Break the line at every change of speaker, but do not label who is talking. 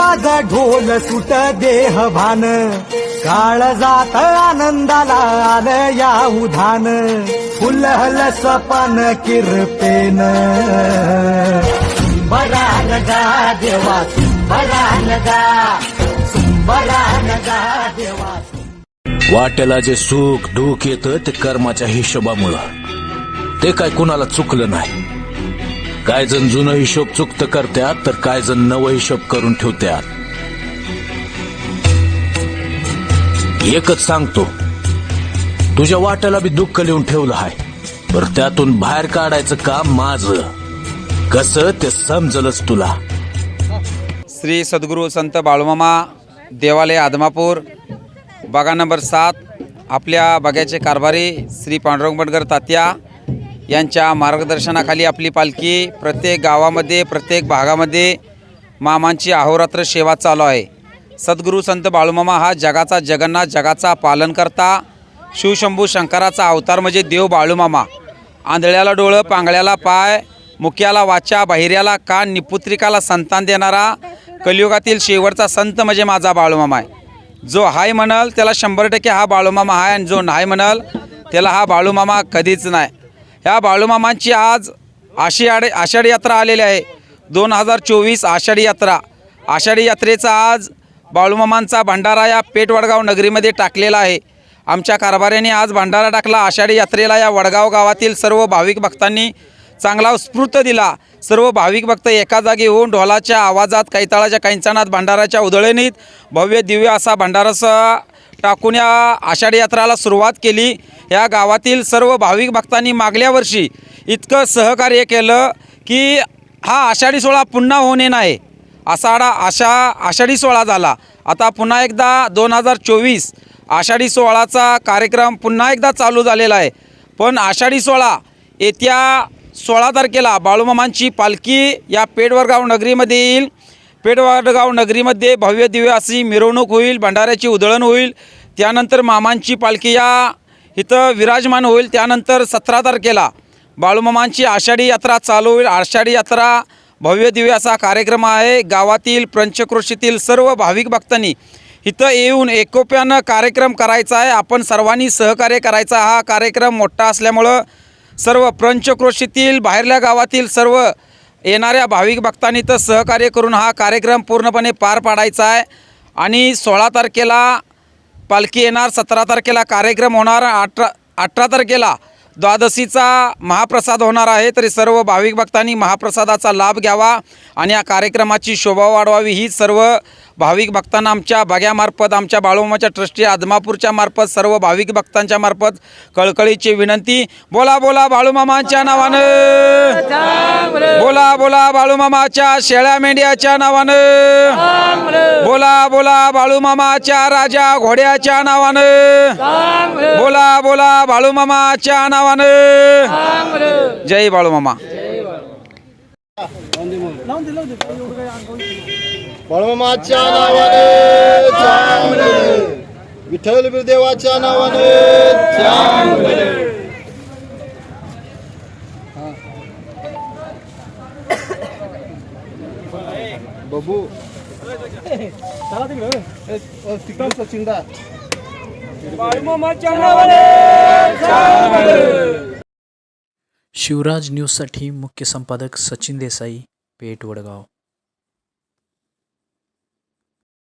वाज ढोल सुट देह भान. काळ जात आनंदाला आलं या उधान. फुलहल सपन किरपेन बरान गा देवा बरान गा बरान गा देवा.
वाट्याला जे सुख दुःख येतं ते कर्माच्या हिशोबामुळं. ते काय कुणाला चुकलं नाही. काय जण जुनं हिशोब चुकत करत्यात तर काय जण नवं हिशोब करून ठेवत्यात. एकच सांगतो. तुझ्या वाट्याला बी दुःख लिहून ठेवलं आहे बर त्यातून बाहेर काढायचं काम माझं. कसं ते समजलंच तुला.
श्री सद्गुरू संत बाळमामा देवालय आदमापूर बागा नंबर सात आपल्या बग्याचे कारभारी श्री पांडुरंग बडगर तात्या यांच्या मार्गदर्शनाखाली आपली पालखी प्रत्येक गावामध्ये प्रत्येक भागामध्ये मामांची अहोरात्र सेवा चालू आहे. सद्गुरू संत बाळूमामा हा जगाचा जगन्नाथ जगाचा पालनकर्ता शिवशंभू शंकराचा अवतार म्हणजे देव बाळूमामा. आंधळ्याला डोळं पांगळ्याला पाय मुख्याला वाचा बाहिर्याला कान निपुत्रिकाला संतान देणारा कलियुगातील शेवटचा संत म्हणजे माझा बाळूमामा आहे. जो हाय म्हणाल त्याला शंभर टक्के हा बाळूमामा आहे आणि जो नाही म्हणाल त्याला हा बाळूमामा कधीच नाही. ह्या बाळूमामांची आज आषाढी आषाढी यात्रा आलेली आहे. दोन हजार चोवीस आषाढी यात्रा. आषाढी यात्रेचा आज बाळूमामांचा भंडारा या पेठ वडगाव नगरीमध्ये टाकलेला आहे. आमच्या कारभाऱ्याने आज भंडारा टाकला. आषाढी यात्रेला या वडगाव गावातील सर्व भाविक भक्तांनी चांगला स्फूर्त दिला. सर्व भाविक भक्त एका जागी होऊन ढोलाच्या आवाजात कैताळाच्या कैंचाणात भंडाराच्या उधळणीत भव्य दिव्य असा भंडाराचा टाकून या आषाढी यात्राला सुरुवात केली. या गावातील सर्व भाविक भक्तांनी मागल्या वर्षी इतकं सहकार्य केलं की हा आषाढी सोहळा पुन्हा होणे नाही. आषाढा आषा आषाढी सोहळा झाला. आता पुन्हा एकदा दोन हजार चोवीस आषाढी सोहळाचा कार्यक्रम पुन्हा एकदा चालू झालेला आहे. पण आषाढी सोहळा येत्या सोळा तारखेला बाळूमामांची पालखी या पेडवरगाव नगरीमध्ये येईल. पेठवाडगाव नगरीमध्ये भव्य दिव्य अशी मिरवणूक होईल भंडाऱ्याची उधळण होईल. त्यानंतर मामांची पालखी या इथं विराजमान होईल. त्यानंतर सतरा तारखेला बाळूमामांची आषाढी यात्रा चालू होईल. आषाढी यात्रा भव्य दिव्य असा कार्यक्रम आहे. गावातील पंचक्रोशीतील सर्व भाविक भक्तांनी इथं येऊन एकोप्यानं कार्यक्रम करायचा आहे. आपण सर्वांनी सहकार्य करायचा हा कार्यक्रम मोठा असल्यामुळं सर्व पंचक्रोशीतील बाहेरल्या गावातील सर्व येणाऱ्या भाविक भक्तांनी तर सहकार्य करून हा कार्यक्रम पूर्णपणे पार पाडायचा आहे. आणि सोळा तारखेला पालखी येणार सतरा तारखेला कार्यक्रम होणार अठरा अठरा तारखेला द्वादशीचा महाप्रसाद होणार आहे. तरी सर्व भाविक भक्तांनी महाप्रसादाचा लाभ घ्यावा आणि या कार्यक्रमाची शोभा वाढवावी. ही सर्व भाविक भक्तांना आमच्या भाग्यामार्फत आमच्या बाळूमाच्या ट्रस्टी आदमापूरच्या मार्फत सर्व भाविक भक्तांच्या मार्फत कळकळीची विनंती. बोला बोला बाळूमामांच्या नावानं. बोला बोला बाळूमामाच्या शेळ्या मेंढ्याच्या नावानं. बोला बोला बाळूमामाच्या राजा घोड्याच्या नावानं. बोला बोला बाळूमामाच्या नावानं. जय बाळूमामा
बाळमामाच्या नावाने विठ्ठल बिरदेवाच्या नावाने चांगले बबू. सचिंदा
शिवराज न्यूजसाठी मुख्य संपादक सचिन देसाई पेठ वडगाव.